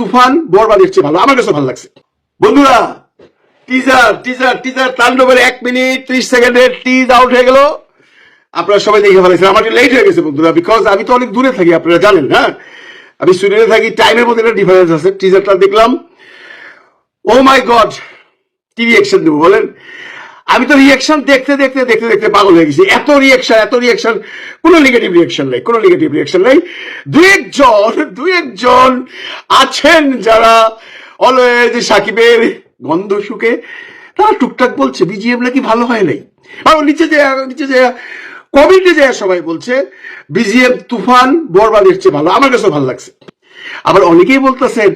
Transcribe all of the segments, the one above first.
তুফান বরবাদের চেয়ে ভালো, আমার কাছে ভালো লাগছে। বন্ধুরা টিজার টিজার টিজার তাণ্ডবের এক মিনিট ত্রিশ সেকেন্ডের টিজ আউট হয়ে গেল। আপনারা সবাই দেখে ফেলেছেন আমার লেট হয়ে গেছে বন্ধুরা বিকজ আমি তো অনেক দূরে থাকি, আপনারা জানেন হ্যাঁ? আমি সুইডেনে থাকি টাইমের মধ্যে একটা ডিফারেন্স আছে টিজারটা দেখলাম। Oh my God TV reaction দেবো, বলেন। আমি তো রিয়েকশন দেখতে দেখতে দেখতে দেখতে পাগল হয়ে গেছি। এত রিয়েকশন এত রিয়েকশন কোনো নেগেটিভ রিয়েকশন নেই, কোনো নেগেটিভ রিয়েকশন নেই। দু একজন দু একজন আছেন যারা অলওয়েজ সাকিবের গন্ধ শুকে, তারা টুকটাক বলছে বিজিএম নাকি ভালো হয় নাই? আর নিচে যে নিচে যে কমিটি যে সবাই বলছে বিজিএম তুফান বরবাদের চেয়ে ভালো। আমার কাছে ভালো লাগছে। আবার অনেকেই বলতেছেন,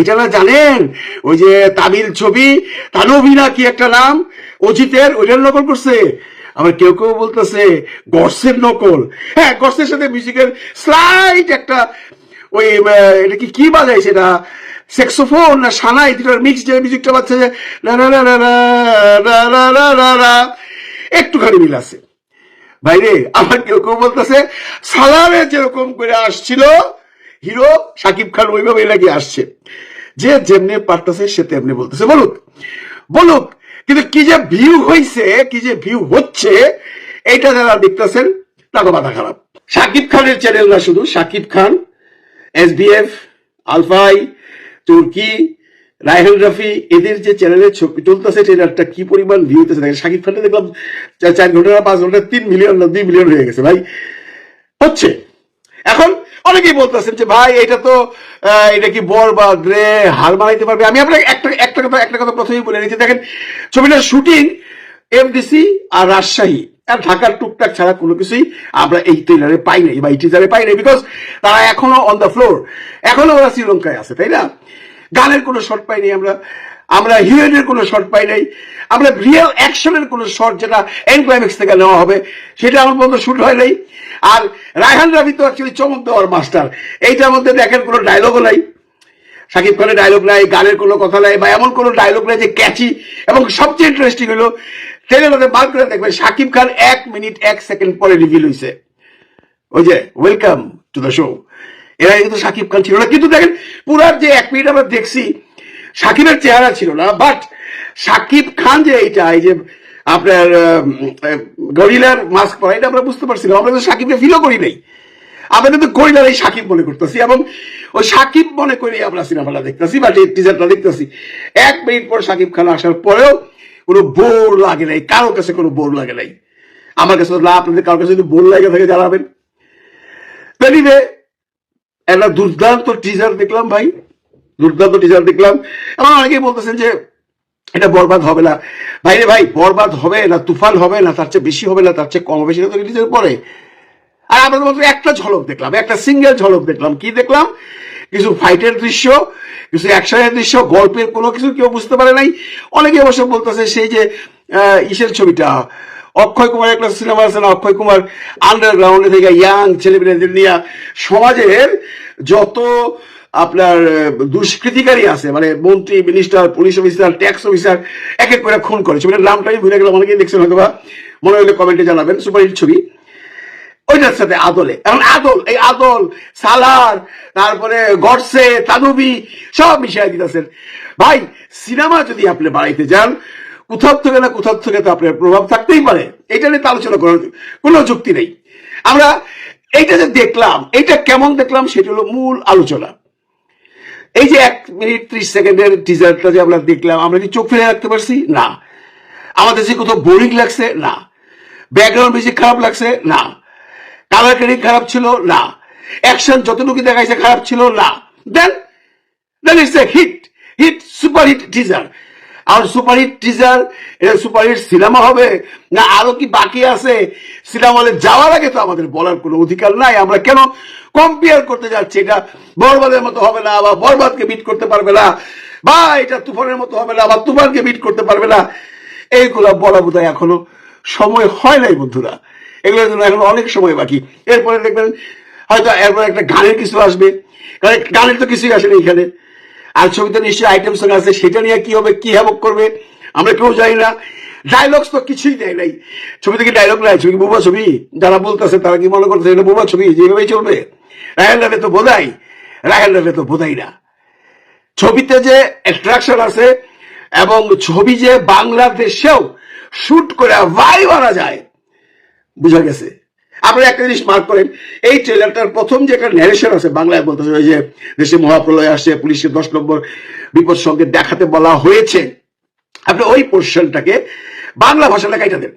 এটা না জানেন, ওই যে তামিল ছবি তানবিনা কি একটা নাম? অজিতের ওইটার নকল করছে আবার কেউ কেউ বলতেছে গর্সের নকল হ্যাঁ গর্সের সাথে মিউজিকের স্লাইড একটা ওই এটা কি কি বাজায় সেটা সেক্সোফোন না সানাই দুটার মিক্স যে মিউজিকটা বাজছে লা লা একটুখানি মিল আছে ভাইরে আমার কেউ কেউ বলতেছে সালারে যেরকম করে আসছিল হিরো সাকিব খান ওইভাবে নাকি আসছে যে যেমনি পারতেছে সে তেমনি বলতেছে বলুক বলুক কিন্তু কি যে ভিউ হইছে, কি যে ভিউ হচ্ছে এটা যারা দেখতেছেন তাকে মাথা খারাপ। সাকিব খানের চ্যানেল না শুধু, সাকিব খান এস বিএফ আলফাই তুর্কি, রায়হান রাফি, এদের যে চ্যানেলের ছবি তুলতেছে ট্রেলারটা কি পরিমাণ ভিউ হতেছে দেখেন শাকিব খানটা দেখলাম চার ঘণ্টা পাঁচ ঘণ্টা, তিন মিলিয়ন না দুই মিলিয়ন হয়ে গেছে, ভাই। হচ্ছে। এখন অনেকেই বলতেছেন যে, ভাই, এটা তো এটা কি বরবাদ রে হার মানাইতে পারবে? আমি আপনাকে একটা একটা কথা একটা কথা প্রথমেই বলে নিচ্ছি। দেখেন, ছবিটার শুটিং এমডিসি আর রাজশাহী। আর ঢাকার টুকটাক ছাড়া কোনো কিছুই আমরা এই ট্রেলারে পাই নাই বা এই টিজারে পাই নাই বিকজ তারা এখনও অন দ্য ফ্লোর এখনও ওরা শ্রীলঙ্কায় আছে, তাই না? গানের কোনো শট পাইনি আমরা। আমরা হিরোইনের কোনো শট পাই নাই। আমরা রিয়েল অ্যাকশনের কোনো শট যেটা ক্লাইম্যাক্স থেকে নেওয়া হবে, সেটা আমার পর্যন্ত শুট হয় নাই। আর রায়হান রাবি তো অ্যাকচুয়ালি চমক দেওয়ার মাস্টার এইটার মধ্যে দেখেন কোনো ডায়লগও নাই। শাকিব খানের ডায়লগ নাই, গানের কোনো কথা নাই, বা এমন কোনো ডায়লগ নাই যে ক্যাচি এবং সবচেয়ে ইন্টারেস্টিং হলো ট্রেলারে বার করে দেখবেন শাকিব খান এক মিনিট এক সেকেন্ড পরে রিভিল হয়েছে ওই যে ওয়েলকাম টু দ্য শো এরা কিন্তু সাকিব খান ছিল না। কিন্তু দেখেন, পুরার যে এক মিনিট আমরা দেখছি সাকিবের চেহারা ছিল না বাট সাকিব খান যে এইটা, এই যে আপনার গরিলার মাস্ক পরা, এটা আমরা বুঝতে পারছিলাম আমরা তো সাকিবকে ফিলও করি নাই। আমরা কিন্তু গরিলার এই সাকিব মনে করতেছি, এবং ওই সাকিব মনে করে আমরা সিনেমাটা দেখতেছি, বা টিজারটা দেখতেছি। এক মিনিট পর সাকিব খান আসার পরেও কোনো বোর লাগে নাই, কারোর কাছে কোনো বোর লাগে নাই। আমার কাছে তো না, আপনাদের কারোর কাছে যদি বোর লাগে থাকে, জানাবেন। একটা দুর্দান্ত টিজার দেখলাম ভাই। দুর্দান্ত টিজার দেখলাম। এবং অনেকেই বলতেছেন যে, এটা বরবাদ হবে না। ভাই রে ভাই, বরবাদ হবে না, তুফান হবে না, তার চেয়ে বেশি হবে না, তার চেয়ে কম হবে সেটা তো রিলিজের পরে। আর আমরা মাত্র একটা ঝলক দেখলাম, একটা সিঙ্গেল ঝলক দেখলাম। কি দেখলাম? কিছু ফাইটের দৃশ্য, কিছু অ্যাকশনের দৃশ্য, গল্পের কোনো কিছু কেউ বুঝতে পারে নাই। অনেকে অবশ্য বলতেছে সেই যে ইসের ছবিটা। অক্ষয় কুমার একটা সিনেমা আছে না, অক্ষয় কুমার আন্ডারগ্রাউন্ডে থেকে ইয়াং ছেলেমেয়েদের নিয়ে সমাজের যত আপনার দুষ্কৃতিকারী আছে মানে মন্ত্রী minister police officer tax officer এক এক করে খুন করে ছবিটার নামটা আমি ভুলে গেলাম, অনেকেই দেখছেন হয়তো বা মনে হলে কমেন্টে জানাবেন সুপারহিট ছবি। ওইটার সাথে আদলে। এখন আদল, এই আদল, সালার, তারপরে গডসে তানুবি সব মিশিয়ে দিতেছেন। ভাই, সিনেমা যদি আপনি বাড়াইতে যান, কোথাও থেকে না কোথাও থেকে তো আপনার প্রভাব থাকতেই পারে। এটা নিয়ে তো আলোচনা করার কোনো যুক্তি নেই। আমরা এইটা যে দেখলাম এটা কেমন দেখলাম, সেটা হলো মূল আলোচনা। এই যে এক মিনিট ত্রিশ সেকেন্ডের টিজারটা যে আমরা দেখলাম, আমরা কি চোখ ফেলে রাখতে পারছি? না। আমাদের যে কোথাও বোরিং লাগছে? না। ব্যাকগ্রাউন্ড বেশি খারাপ লাগছে? না। কালার গ্রেডিং খারাপ ছিল? না। অ্যাকশন যতটুকু দেখাইছে খারাপ ছিল? না। Then then it's a hit hit super hit teaser R super hit teaser এটা সুপার হিট সিনেমা হবে? না, আরও কি বাকি আছে? সিনেমা হলে যাওয়ার আগে তো আমাদের বলার কোনো অধিকার নাই। আমরা কেন কম্পেয়ার করতে যাচ্ছি? এটা বরবাদের মতো হবে না, বা বরবাদকে বিট করতে পারবে না, বা এটা তুফানের মতো হবে না, বা তুফানকে বিট করতে পারবে না। এইগুলা বলা বোধ এখনও সময় হয় নাই, বন্ধুরা। এগুলোর জন্য এখন অনেক সময় বাকি। এরপরে দেখবেন, হয়তো এরপরে একটা গানের কিছু আসবে। গানের তো কিছুই আসেনি এখানে। আর ছবিতে নিশ্চয়ই আইটেম সং আছে, সেটা নিয়ে কি হবে, কি হ্যাবক করবে, আমরা কেউ জানি না। ডায়লগস তো কিছুই দেয় নাই। ছবি থেকে ডায়লগ নাই, ছবি বোবা ছবি? যারা বলতেছে তারা কি মনে করতেছে এটা বোবা ছবি? যেভাবেই চলবে। রায়হান রাভে তো বোধাই রায়হান রাভে তো বোধাই না। ছবিতে যে অ্যাট্রাকশন আছে এবং ছবি যে বাংলাদেশেও শুট করে ভাই মারা যায়, বুঝা গেছে। আপনারা একটা জিনিস মার্ক করেন, এই ট্রেলারটার প্রথম যে একটা ন্যারেশন আছে, বাংলায় বলতেছে ওই যে দেশে মহাপ্রলয় আসছে, পুলিশের দশ নম্বর বিপদ সঙ্গে দেখাতে বলা হয়েছে। আপনি ওই পোর্শনটাকে বাংলা ভাষাটা কাইটা দেন।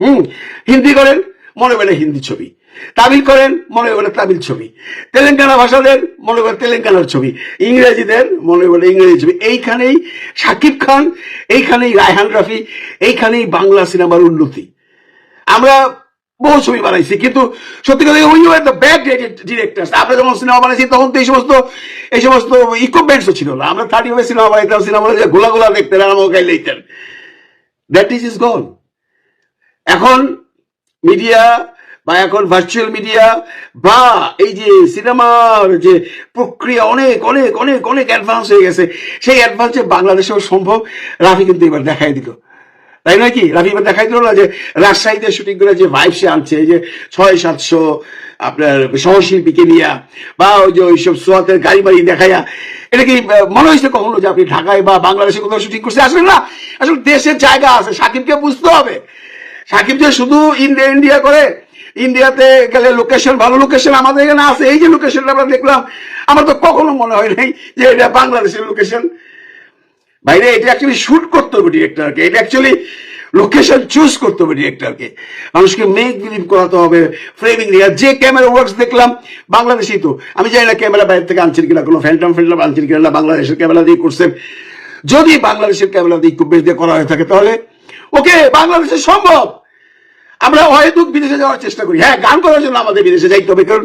হুম, হিন্দি করেন, মনে বলে হিন্দি ছবি। তামিল করেন, মনে বলে তামিল ছবি। তেলেঙ্গানা ভাষাদের মনে বলে তেলেঙ্গানার ছবি। ইংরেজিদের মনে বলে ইংরেজি ছবি। এইখানেই শাকিব খান, এইখানেই রায়হান রাফি, এইখানেই বাংলা সিনেমার উন্নতি। আমরা বহু ছবি বানাইছি, কিন্তু সত্যি কথা we are the bad director আমরা যখন সিনেমা বানাইছি তখন তো এই সমস্ত এই সমস্ত ইকুইপমেন্টসও ছিল না। আমরা থার্টি ফাইভ সিনেমা বানাইতাম সিনেমা বানাইতে গোলা গোলা দেখতেন, আর আমাকে গাইলে দ্যাট ইজ ইজ গন এখন মিডিয়া বা এখন ভার্চুয়াল মিডিয়া বা এই যে সিনেমার যে প্রক্রিয়া অনেক অনেক অনেক অনেক অ্যাডভান্স হয়ে গেছে। সেই অ্যাডভান্সে বাংলাদেশেও সম্ভব। রাফি কিন্তু এবার দেখাই দিল। তাই নয় কি? রাফি দেখাই দিল না যে রাজশাহীতে শুটিং করে যে ভাইব সে আনছে যে ছয় সাতশো আপনার সহশিল্পীকে নিয়ে, বা ওই যে ওইসব সোয়াতের গাড়ি বাড়ি দেখাইয়া, এটা কি মনে হয়েছে কখনো যে আপনি ঢাকায় বা বাংলাদেশে কোথাও শুটিং করছে আসলে না? আসলে দেশের জায়গা আছে, সাকিবকে বুঝতে হবে। সাকিব যে শুধু ইন্ডিয়া ইন্ডিয়া করে, ইন্ডিয়াতে গেলে লোকেশন ভালো লোকেশন আমাদের এখানে আছে। এই যে লোকেশনটা আমরা দেখলাম, আমার তো কখনো মনে হয় নাই যে এটা বাংলাদেশের লোকেশন বাইরে এটা অ্যাকচুয়ালি শুট করতে হবে ডিরেক্টরকে এটা অ্যাকচুয়ালি লোকেশন চুজ করতে হবে ডিরেক্টরকে মানুষকে মেক বিলিভ করাতে হবে ফ্রেমিং নিয়ে যে ক্যামেরা ওয়ার্কস দেখলাম, বাংলাদেশেই তো। আমি জানি না ক্যামেরা বাইরে থেকে আনছেন কিনা, কোনো ফ্যান্টম ফ্যান্টম আনছেন কিনা না, বাংলাদেশের ক্যামেরা দিয়ে করছেন। যদি বাংলাদেশের ক্যামেরা দিয়ে ইকুইপমেন্ট দিয়ে করা হয়ে থাকে তাহলে, ওকে, বাংলাদেশে সম্ভব। আমরা হয়তো বিদেশে যাওয়ার চেষ্টা করি। হ্যাঁ গান করার জন্য আমাদের বিদেশে যাইতে হবে, কারণ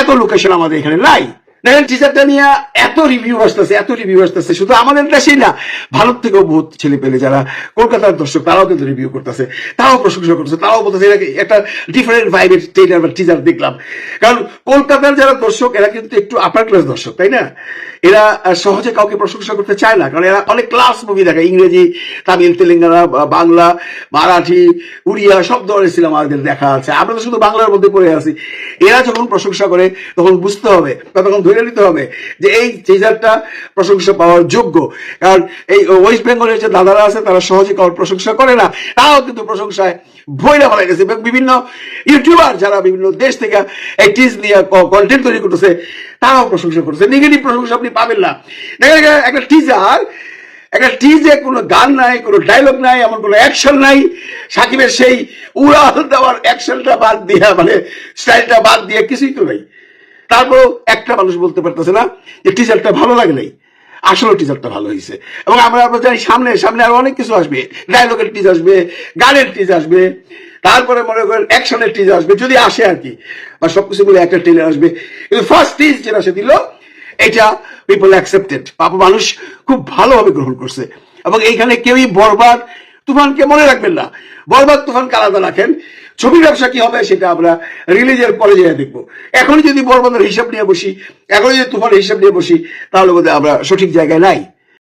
এত লোকেশন আমাদের এখানে নাই। দেখেন টিচারটা নিয়ে এত রিভিউ আসতেছে, এত রিভিউ আসতেছে। শুধু আমাদের দেশেই না, ভারত থেকেও বহুত ছেলে পেলে যারা কলকাতার দর্শক, তারাও কিন্তু রিভিউ করতেছে, তারাও প্রশংসা তারাও বলতেছে এটা একটা ডিফারেন্ট ভাইবের ট্রেলার বা টিজার দেখলাম। কারণ কলকাতার যারা দর্শক, এরা কিন্তু একটু আপার ক্লাস দর্শক, তাই না? এরা সহজে কাউকে প্রশংসা করতে চায় না, কারণ এরা অনেক ক্লাস মুভি দেখে, ইংরেজি, তামিল, তেলেঙ্গানা বাংলা, মারাঠি, উড়িয়া, সব ধরনের সিনেমা আমাদের দেখা আছে। আমরা তো শুধু বাংলার মধ্যে পড়ে আছি। এরা যখন প্রশংসা করে, তখন বুঝতে হবে তখন ধরে নিতে হবে যে এই টিজারটা প্রশংসা পাওয়ার যোগ্য। কারণ এই ওয়েস্ট বেঙ্গলের যে দাদারা আছে, তারা সহজে কারোর প্রশংসা করে না। তারাও কিন্তু প্রশংসায় ভয়রা ভালো গেছে। এবং বিভিন্ন ইউটিউবার যারা বিভিন্ন দেশ থেকে এই টিজ নিয়ে কন্টেন্ট তৈরি করতেছে, তারাও প্রশংসা করতেছে। নেগেটিভ প্রশংসা আপনি পাবেন না। দেখেন একটা- একটা টিজার একটা টিজে কোনো গান নাই, কোনো ডায়লগ নাই, এমন কোনো অ্যাকশন নাই। সাকিবের সেই উড়াল দেওয়ার অ্যাকশনটা বাদ দিয়ে মানে স্টাইলটা বাদ দিয়ে কিছুই তো নাই। তারপরেও একটা মানুষ বলতে পারতেছে না যে টিজারটা ভালো লাগে নাই। আসলে টিজারটা ভালো হয়েছে এবং আমরা আমরা জানি সামনে সামনে আরও অনেক কিছু আসবে। ডায়লগের টিজ আসবে, গানের টিজ আসবে, তারপরে মনে করেন অ্যাকশনের টিজ আসবে, যদি আসে আর কি বা সবকিছু মিলে একটা টেলার আসবে। কিন্তু ফার্স্ট টিজ যেটা সে দিল, এটা পিপল অ্যাকসেপ্টেড পাপা মানুষ খুব ভালোভাবে গ্রহণ করছে। এবং এইখানে কেউই বরবাদ তুফানকে মনে রাখবেন না। বরবাদ তুফানকে আলাদা রাখেন। ছবি ব্যবসা কি হবে সেটা আমরা রিলিজের পরে যেয়ে দেখব। এখন যদি বড় বন্ধুর হিসাব নিয়ে বসি এখন যদি তুফানের হিসাব নিয়ে বসি, তাহলে বোধহয় আমরা সঠিক জায়গায় নাই।